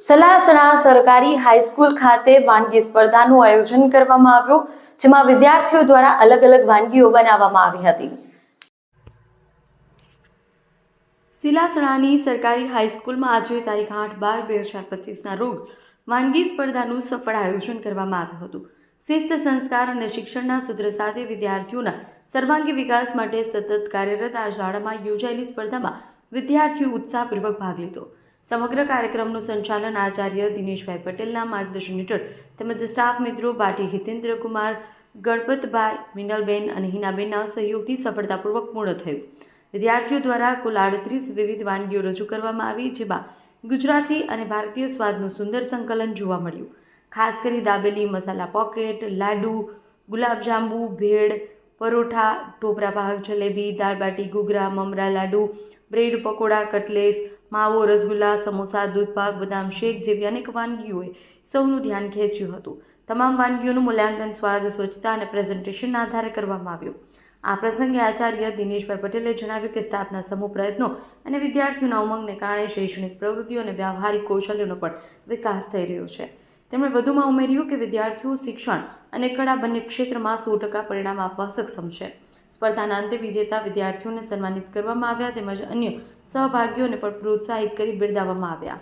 સલાસણા સરકારી હાઈસ્કૂલ ખાતે વાનગી સ્પર્ધાનું આયોજન કરવામાં આવ્યું, જેમાં વિદ્યાર્થીઓ દ્વારા અલગ અલગ વાનગીઓ બનાવવામાં આવી હતી. સિલાસણાની સરકારી હાઈસ્કૂલમાં આજે તારીખ આઠ બાર બે હજાર પચીસના રોજ વાનગી સ્પર્ધાનું સફળ આયોજન કરવામાં આવ્યું હતું. શિસ્ત, સંસ્કાર અને શિક્ષણના સૂત્ર સાથે વિદ્યાર્થીઓના સર્વાંગી વિકાસ માટે સતત કાર્યરત આ શાળામાં યોજાયેલી સ્પર્ધામાં વિદ્યાર્થીઓ ઉત્સાહપૂર્વક ભાગ લીધો. સમગ્ર કાર્યક્રમનું સંચાલન આચાર્ય દિનેશભાઈ પટેલના માર્ગદર્શન હેઠળ તેમજ સ્ટાફ મિત્રો બાટી હિતેન્દ્ર કુમાર ગણપતભાઈ મિનલબેન અને હિનાબેનના સહયોગથી સફળતાપૂર્વક પૂર્ણ થયું. વિદ્યાર્થીઓ દ્વારા કુલ આડત્રીસ વિવિધ વાનગીઓ રજૂ કરવામાં આવી, જેમાં ગુજરાતી અને ભારતીય સ્વાદનું સુંદર સંકલન જોવા મળ્યું. ખાસ કરી દાબેલી મસાલા પોકેટ, લાડુ, ગુલાબજાંબુ, ભેળ પરોઠા ટોપરા પાહક જલેબી દાળબાટી ઘૂઘરા, મમરા, લાડુ, બ્રેડ, પકોડા, કટલેસ, માવો, રસગુલ્લા, સમોસા દૂધપાક બદામ, શેક જેવી અનેક વાનગીઓએ સૌનું ધ્યાન ખેંચ્યું હતું. તમામ વાનગીઓનું મૂલ્યાંકન, સ્વાદ, સ્વચ્છતા અને પ્રેઝન્ટેશનના આધારે કરવામાં આવ્યું. આ પ્રસંગે આચાર્ય દિનેશભાઈ પટેલે જણાવ્યું કે સ્ટાફના સમૂહ પ્રયત્નો અને વિદ્યાર્થીઓના ઉમંગને કારણે શૈક્ષણિક પ્રવૃત્તિઓ અને વ્યવહારિક કૌશલ્યોનો પણ વિકાસ થઈ રહ્યો છે. તેમણે વધુમાં ઉમેર્યું કે વિદ્યાર્થીઓ શિક્ષણ અને કળા બંને ક્ષેત્રમાં સો ટકા પરિણામ આપવા સક્ષમ છે. સ્પર્ધાના અંતે વિજેતા વિદ્યાર્થીઓને સન્માનિત કરવામાં આવ્યા તેમજ અન્ય સહભાગીઓને પણ પ્રોત્સાહિત કરી બિરદાવવામાં આવ્યા